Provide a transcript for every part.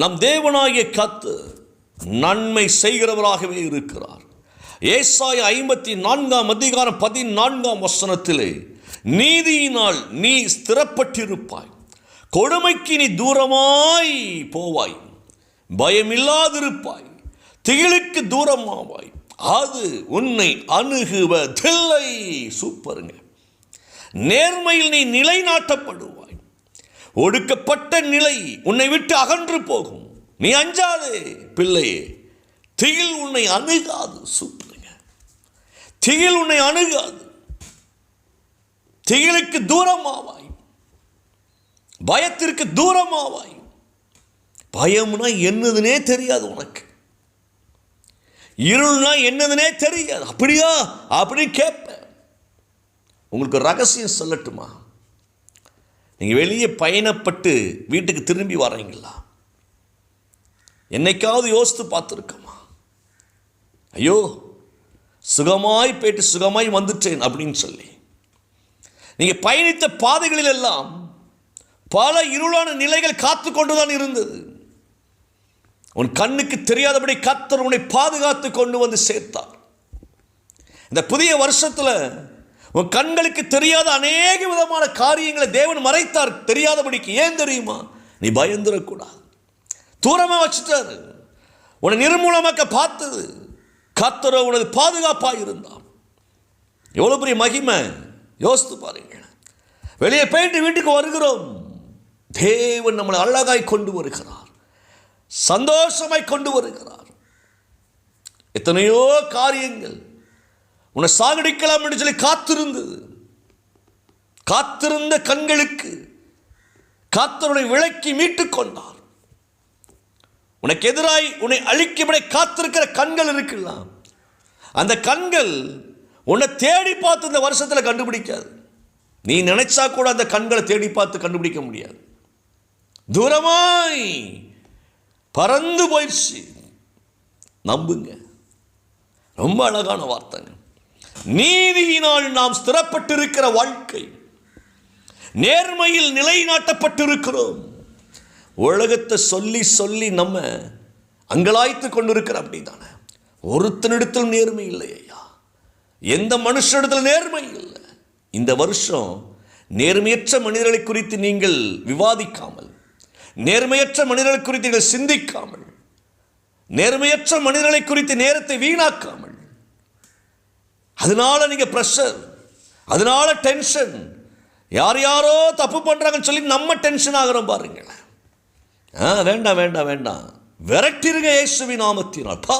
நம் தேவனாகிய கத்து நன்மை செய்கிறவராகவே இருக்கிறார். ஏசாய ஐம்பத்தி நான்காம் அதிகாரம் பதினான்காம் வசனத்திலே நீதியினால் நீ ஸ்திரப்பட்டிருப்பாய். கொடுமைக்கு நீ தூரமாய் போவாய். பயமில்லாதிருப்பாய். திகிலுக்கு தூரமாவாய். அது உன்னை அணுகுவதில்லை. சூப்பருங்க. நேர்மையில் நீ நிலைநாட்டப்படுவாய். ஒடுக்கப்பட்ட நிலை உன்னை விட்டு அகன்று போகும். நீ அஞ்சாதே பிள்ளையே. திகில் உன்னை அணுகாது சூப்பருங்க திகில் உன்னை அணுகாது. திகிலுக்கு தூரமாவாய். பயத்திற்கு தூரமாவாய். பயம்னா என்னதுனே தெரியாது உனக்கு. இருள்னா என்னதுனே தெரியாது. அப்படியா? அப்படின்னு கேட்பேன். உங்களுக்கு ரகசியம் சொல்லட்டுமா? நீங்கள் வெளியே பயணப்பட்டு வீட்டுக்கு திரும்பி வர்றீங்களா? என்னைக்காவது யோசித்து பார்த்துருக்கோமா? ஐயோ சுகமாய் போயிட்டு சுகமாய் வந்துட்டேன் அப்படின்னு சொல்லி. நீங்கள் பயணித்த பாதைகளில் எல்லாம் பல இருளான நிலைகள் காத்து கொண்டு தான் இருந்தது. உன் கண்ணுக்கு தெரியாதபடி கத்தர் உன்னை பாதுகாத்து கொண்டு வந்து சேர்த்தார். இந்த புதிய வருஷத்தில் உன் கண்களுக்கு தெரியாத அநேக விதமான காரியங்களை தேவன் மறைத்தார். தெரியாதபடிக்கு ஏன் தெரியுமா? நீ பயந்துடக்கூடாது தூரமாக வச்சுட்டாரு. உன்னை நிர்மூலமாக்க பார்த்தது. கத்தரோ உனது பாதுகாப்பாக இருந்தான் எவ்வளோ பெரிய மகிமை. யோசித்து பாருங்க வெளியே போயிட்டு வீட்டுக்கு வருகிறோம். தேவன் நம்மளை அழகாய் கொண்டு வருகிறார். சந்தோஷமாய் கொண்டு வருகிறார். எத்தனையோ காரியங்கள் உன்னை சாகடிக்கலாம் என்று சொல்லி காத்திருந்தது. காத்திருந்த கண்களுக்கு காத்தருடைய விளக்கி மீட்டு கொண்டார். உனக்கு எதிராய் உன்னை அழிக்கும்படி காத்திருக்கிற கண்கள் இருக்கலாம் அந்த கண்கள் உன்னை தேடி பார்த்து இந்த வருஷத்தில் கண்டுபிடிக்காது. நீ நினைச்சா கூட அந்த கண்களை தேடி பார்த்து கண்டுபிடிக்க முடியாது. தூரமாய் பறந்து போயிடுச்சு. நம்புங்க. ரொம்ப அழகான வார்த்தைங்க. நீதியினால் நாம் ஸ்திரப்பட்டிருக்கிற வாழ்க்கை நேர்மையில் நிலைநாட்டப்பட்டிருக்கிறோம். உலகத்தை சொல்லி சொல்லி நம்ம அங்கலாய்த்து கொண்டிருக்கிற அப்படிதானே? ஒருத்தனிடத்தில் நேர்மை இல்லை ஐயா. எந்த மனுஷனிடத்தில் நேர்மை இல்லை. இந்த வருஷம் நேர்மையற்ற மனிதர்களை குறித்து நீங்கள் விவாதிக்காமல் நேர்மையற்ற மனிதர்களை குறித்து நீங்கள் சிந்திக்காமல் நேர்மையற்ற மனிதர்களை குறித்து நேரத்தை வீணாக்காமல் அதனால நீங்கள் ப்ரெஷர் அதனால டென்ஷன் யார் யாரோ தப்பு பண்ணுறாங்கன்னு சொல்லி நம்ம டென்ஷன் ஆகிறோம் பாருங்களேன். ஆ வேண்டாம் வேண்டாம் வேண்டாம். விரட்டிருங்க இயேசுவி நாமத்தினால். பா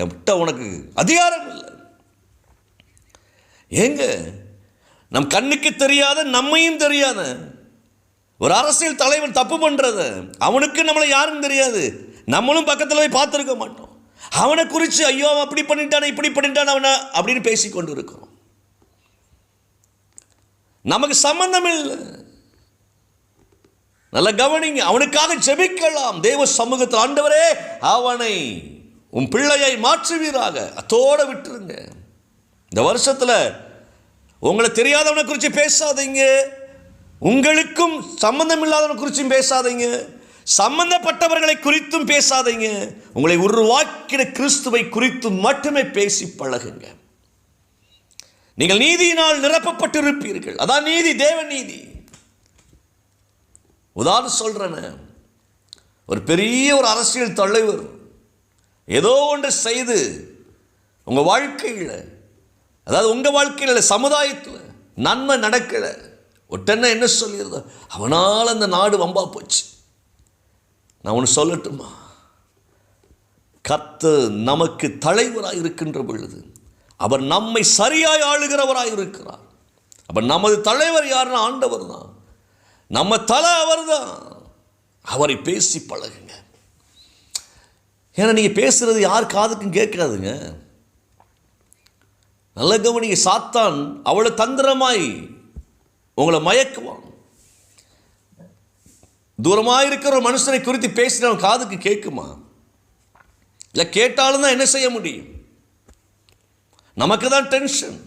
என்கிட்ட உனக்கு அதிகாரம் இல்லை. ஏங்க நம் கண்ணுக்கு தெரியாத நம்மையும் தெரியாத ஒரு அரசியல் தலைவன் தப்பு பண்ணுறது அவனுக்கு நம்மளை யாரும் தெரியாது. நம்மளும் பக்கத்தில் போய் பார்த்துருக்க மாட்டோம். அவனை குறித்து ஐயோ அவன் அப்படி பண்ணிட்டான் இப்படி பண்ணிட்டான் அவனை அப்படின்னு பேசி கொண்டு இருக்கிறோம் நமக்கு சம்பந்தம் இல்லை நல்ல கவனிங்க அவனுக்காக ஜெபிக்கலாம். தேவ சமூகத்தில் ஆண்டவரே அவனை உன் பிள்ளையை மாற்றுவீராக. அத்தோட விட்டுருங்க. இந்த வருஷத்தில் உங்களை தெரியாதவனை குறித்து பேசாதீங்க. உங்களுக்கும் சம்பந்தம் இல்லாதவனை குறித்தும் பேசாதீங்க. சம்பந்தப்பட்டவர்களை குறித்தும் பேசாதீங்க. உங்களை உருவாக்கின கிறிஸ்துவை குறித்தும் மட்டுமே பேசி பழகுங்க. நீங்கள் நீதியினால் நிரப்பப்பட்டிருப்பீர்கள். அதான் நீதி தேவ நீதி. உதாரணம் சொல்கிறேன்னு ஒரு பெரிய ஒரு அரசியல் தலைவர் ஏதோ ஒன்று செய்து உங்கள் வாழ்க்கையில் அதாவது உங்கள் வாழ்க்கையில் இல்லை சமுதாயத்தில் நன்மை நடக்கலை. ஒட்டென்ன என்ன சொல்லியிருந்தோம் அவனால் அந்த நாடு வம்பா போச்சு. நான் ஒன்று சொல்லட்டுமா? கத்து நமக்கு தலைவராக இருக்கின்ற பொழுது அவர் நம்மை சரியாய் ஆளுகிறவராக இருக்கிறார். அப்போ நமது தலைவர் யாருன்னா ஆண்டவர் தான். நம்ம தலை அவர் தான். அவரை பேசி பழகுங்க. ஏன்னா நீங்கள் பேசுகிறது யார் காதுக்கும் கேட்காதுங்க. நல்ல கவனிங்க சாத்தான் அவ்வளோ தந்திரமாய் உங்களை மயக்குவான். தூரமாக இருக்கிற ஒரு மனுஷனை குறித்து பேசினவன் காதுக்கு கேட்குமா? இல்லை கேட்டாலும் தான் என்ன செய்ய முடியும்? நமக்கு தான் டென்ஷன்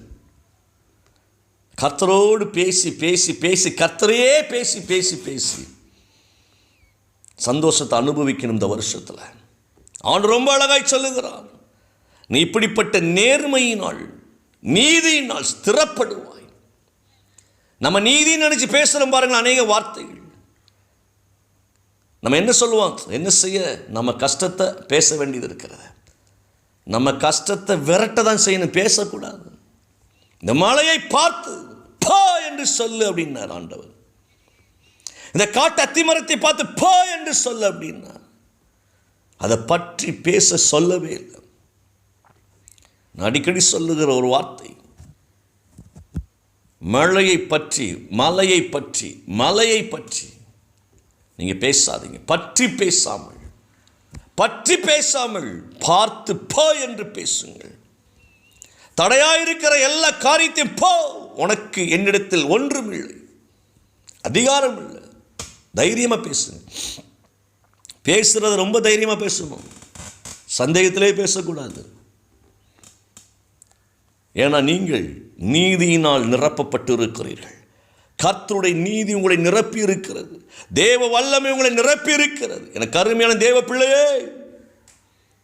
கத்தரோடு பேசி பேசி பேசி கத்தரையே பேசி பேசி பேசி சந்தோஷத்தை அனுபவிக்கணும் இந்த வருஷத்தில். அவன் ரொம்ப அழகாய் சொல்லுகிறான் நீ இப்படிப்பட்ட நேர்மையினால் நீதியினால் ஸ்திரப்படுவாய். நம்ம நீதின்னு நினச்சி பேசுகிறோம் பாருங்கள் அநேக வார்த்தைகள். நம்ம என்ன சொல்லுவோம்? என்ன செய்ய? நம்ம கஷ்டத்தை பேச வேண்டியது இருக்கிறது. நம்ம கஷ்டத்தை விரட்ட தான் செய்யணும். பேசக்கூடாது. இந்த மலையை பார்த்து பா என்று சொல்லு அப்படின்னார் ஆண்டவர். இந்த காட்டு அத்திமரத்தை பார்த்து பா என்று சொல்லு அப்படின்னார். அதை பற்றி பேச சொல்லவே இல்லை. நான் அடிக்கடி சொல்லுகிற ஒரு வார்த்தை. மழையை பற்றி மலையை பற்றி மலையை பற்றி நீங்கள் பேசாதீங்க. பற்றி பேசாமல். பற்றி பேசாமல் பார்த்து போ என்று பேசுங்கள். தடையாயிருக்கிற எல்லா காரியத்தையும் போ. உனக்கு என்னிடத்தில் ஒன்றும் இல்லை அதிகாரம் இல்லை தைரியமாக பேசுங்க. பேசுறது ரொம்ப தைரியமாக பேசணும் சந்தேகத்திலே பேசக்கூடாது. ஏன்னா நீங்கள் நீதியினால் நிரப்பப்பட்டு இருக்கிறீர்கள் கர்த்தருடைய நீதி உங்களை நிரப்பி இருக்கிறது தேவ வல்லமை உங்களை நிரப்பி இருக்கிறது எனக்கு அருமையான தேவ பிள்ளையே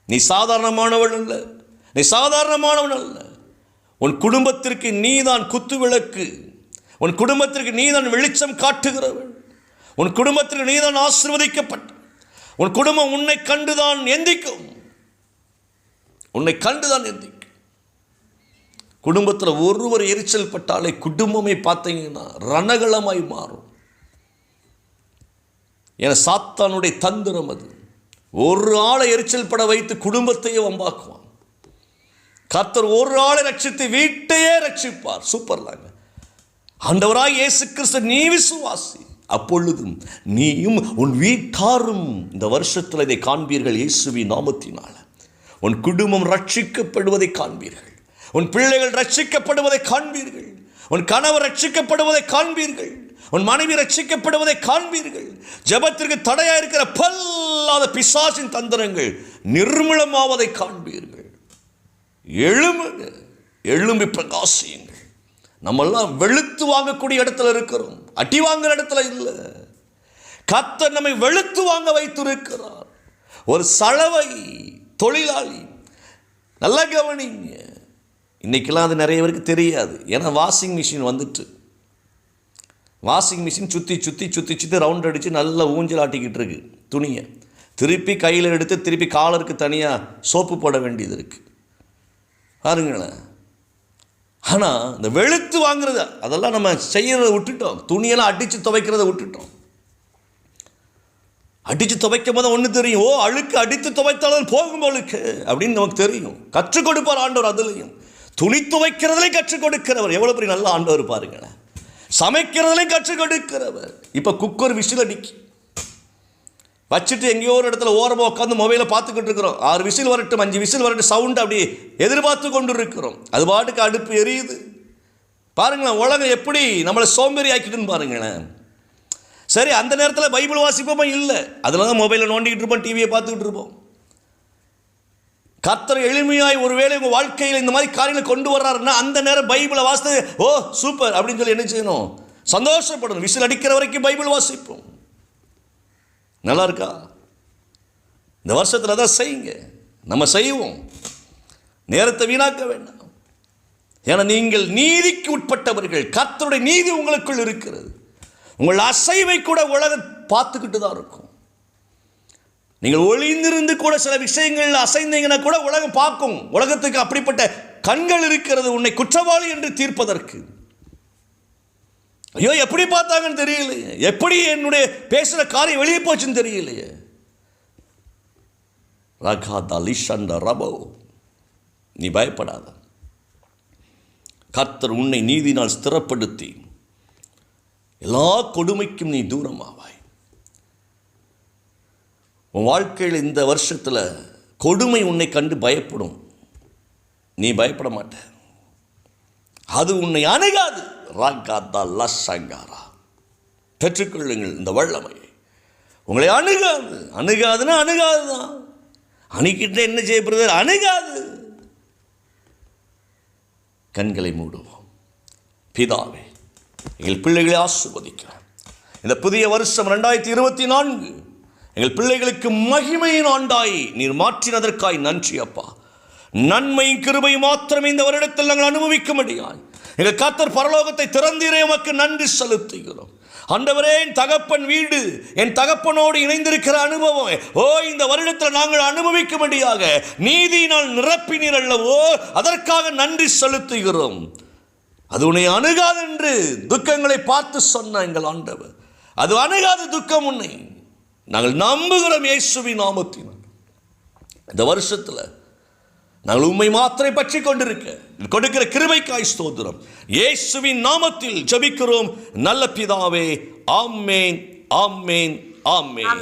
நீ சாதாரணமானவன் அல்ல. நீ சாதாரணமானவன் அல்ல. உன் குடும்பத்திற்கு நீதான் குத்து விளக்கு உன் குடும்பத்திற்கு நீதான் வெளிச்சம் காட்டுகிறவன். உன் குடும்பத்திற்கு நீதான் ஆசிர்வதிக்கப்பட்ட. உன் குடும்பம் உன்னை கண்டுதான் எந்திக்கும். உன்னை கண்டுதான் எந்திக்கும். குடும்பத்தில் ஒருவர் எரிச்சல் பட்டாலே குடும்பமே பார்த்தீங்கன்னா ரணகளமாய் மாறும். என சாத்தானுடைய தந்திரம் அது. ஒரு ஆளை எரிச்சல் பட வைத்து குடும்பத்தையே வம்பாக்குவான். கர்த்தர் ஒரு ஆளை ரட்சித்து வீட்டையே ரட்சிப்பார். சூப்பர் தாங்க இயேசு கிறிஸ்து நீ விசுவாசி. அப்பொழுதும் நீயும் உன் வீட்டாரும் இந்த வருஷத்தில் இதை காண்பீர்கள் இயேசுவி நாமத்தினால. உன் குடும்பம் ரட்சிக்கப்படுவதை காண்பீர்கள். உன் பிள்ளைகள் ரட்சிக்கப்படுவதை காண்பீர்கள். உன் கணவர் ரட்சிக்கப்படுவதை காண்பீர்கள். உன் மனைவி ரட்சிக்கப்படுவதை காண்பீர்கள். ஜெபத்திற்கு தடையா இருக்கிற பல்லாத பிசாசின் தந்திரங்கள் நிர்மூலமாவதை காண்பீர்கள். எழும்புங்க. எழும்பி பிரகாசியுங்கள். நம்மெல்லாம் வெளுத்து வாங்கக்கூடிய இடத்துல இருக்கிறோம். அட்டி வாங்குற இடத்துல இல்லை. கத்த நம்மை வெளுத்து வாங்க வைத்திருக்கிறார். ஒரு சலவை தொழிலாளி. நல்லா கவனிங்க. இன்றைக்கெல்லாம் அது நிறைய பேருக்கு தெரியாது. ஏன்னா வாஷிங் மிஷின் வந்துட்டு. வாஷிங் மிஷின் சுற்றி சுற்றி சுற்றி சுற்றி ரவுண்ட் அடித்து நல்லா ஊஞ்சல் ஆட்டிக்கிட்டு இருக்கு துணியை. திருப்பி கையில் எடுத்து திருப்பி காலருக்கு தனியாக சோப்பு போட வேண்டியது இருக்குது பாருங்களேன். ஆனால் இந்த வெளுத்து வாங்குறது அதெல்லாம் நம்ம செய்கிறத விட்டுட்டோம். துணியெல்லாம் அடித்து துவைக்கிறத விட்டுட்டோம். அடித்து துவைக்கும் போது ஒன்று தெரியும். ஓ அழுக்கு அடித்து துவைத்தாலும் போகும் அழுக்கு அப்படின்னு நமக்கு தெரியும். கற்றுக் கொடுப்பார் ஆண்டவர் அதுலேயும். துணி துவைக்கிறதுலையும் கற்றுக் கொடுக்கிறவர். எவ்வளோ பெரிய நல்ல ஆண்டவர் பாருங்களேன். சமைக்கிறதுலையும் கற்றுக் கொடுக்கிறவர். இப்போ குக்கர் விசில் அடிக்கி வச்சுட்டு எங்கேயோ ஒரு இடத்துல ஓரமாக உட்காந்து மொபைலை பார்த்துக்கிட்டு இருக்கிறோம். ஆறு விசில் வரட்டும் அஞ்சு விசில் வரட்டும் சவுண்ட் அப்படி எதிர்பார்த்து கொண்டு இருக்கிறோம் அது பாட்டுக்கு அடுப்பு எரியுது. பாருங்களேன் உலகம் எப்படி நம்மளை சோம்பேறி ஆக்கிட்டுன்னு பாருங்களேன். சரி அந்த நேரத்தில் பைபிள் வாசிப்போமா? இல்லை. அதில் தான் மொபைலில் நோண்டிக்கிட்டு இருப்போம் டிவியை பார்த்துக்கிட்டு இருப்போம். கத்தர் எளிமையாய் ஒருவேளை உங்கள் வாழ்க்கையில் இந்த மாதிரி காரியங்களை கொண்டு வர்றாருன்னா அந்த நேரம் பைபிளை வாசித்து ஓ சூப்பர் அப்படின்னு சொல்லி என்ன செய்யணும்? சந்தோஷப்படணும். விசில் அடிக்கிற வரைக்கும் பைபிள் வாசிப்போம். நல்லா இருக்கா? இந்த வருஷத்தில் தான் செய்யுங்க. நம்ம செய்வோம். நேரத்தை வீணாக்க வேண்டாம். ஏன்னா நீங்கள் நீதிக்கு உட்பட்டவர்கள். கத்தருடைய நீதி உங்களுக்குள் இருக்கிறது. உங்கள் அசைவை கூட உலகம் பார்த்துக்கிட்டு தான் இருக்கும். நீங்கள் ஒளிந்திருந்து கூட சில விஷயங்கள் அசைந்தீங்கன்னா கூட உலகம் பார்க்கும். உலகத்துக்கு அப்படிப்பட்ட கண்கள் இருக்கிறது உன்னை குற்றவாளி என்று தீர்ப்பதற்கு. ஐயோ எப்படி பார்த்தாங்கன்னு தெரியலையே. எப்படி என்னுடைய பேசுகிற காரியம் வெளியே போச்சுன்னு தெரியலையே. ரகா தலிஷண்ட ரபோ. நீ பயப்படாத. கர்த்தர் உன்னை நீதினால் ஸ்திரப்படுத்தி எல்லா கொடுமைக்கும் நீ தூரமாவாய். உன் வாழ்க்கையில் இந்த வருஷத்தில் கொடுமை உன்னை கண்டு பயப்படும். நீ பயப்பட மாட்ட. அது உன்னை அணுகாது. ராகாத்தா லசங்காரா பெற்றுக்கொள்ளுங்கள் இந்த வல்லமையை உங்களை அணுகாது. அணுகாதுன்னா அணுகாது தான் அணுகிட்ட என்ன செய்யப்படுறது அணுகாது. கண்களை மூடுவோம். பிதாவே எங்கள் பிள்ளைகளை ஆசிர்வதிக்கிறேன் இந்த புதிய வருஷம் ரெண்டாயிரத்தி இருபத்தி நான்கு எங்கள் பிள்ளைகளுக்கு மகிமையின் ஆண்டாய் நீர் மாற்றினதற்காய் நன்றி அப்பா. நன்மையும் கிருபை மாத்திரமே இந்த வருடத்தில் நாங்கள் அனுபவிக்க முடியாது எங்கள் கத்தர் பரலோகத்தை திறந்தீரே உமக்கு நன்றி செலுத்துகிறோம். அண்டவரே என் தகப்பன் வீடு என் தகப்பனோடு இணைந்திருக்கிற அனுபவம் ஓ இந்த வருடத்தில் நாங்கள் அனுபவிக்க முடியாத நீதியினால் நிரப்பினீர் அல்லவோ அதற்காக நன்றி செலுத்துகிறோம். அது உன்னை அணுகாது என்று துக்கங்களை பார்த்து சொன்ன எங்கள் ஆண்டவர். அது அணுகாத துக்கம் உன்னை. நாங்கள் நம்புகிறோம் இயேசுவின் நாமத்தின் இந்த வருஷத்தில் நாங்கள் உண்மை மாத்திரை பற்றி கொண்டிருக்க கொடுக்கிற கிருபைக்காய் ஸ்தோத்திரம். இயேசுவின் நாமத்தில் ஜபிக்கிறோம். நல்ல பிதாவே ஆமேன் ஆம்மேன் ஆம்மேன்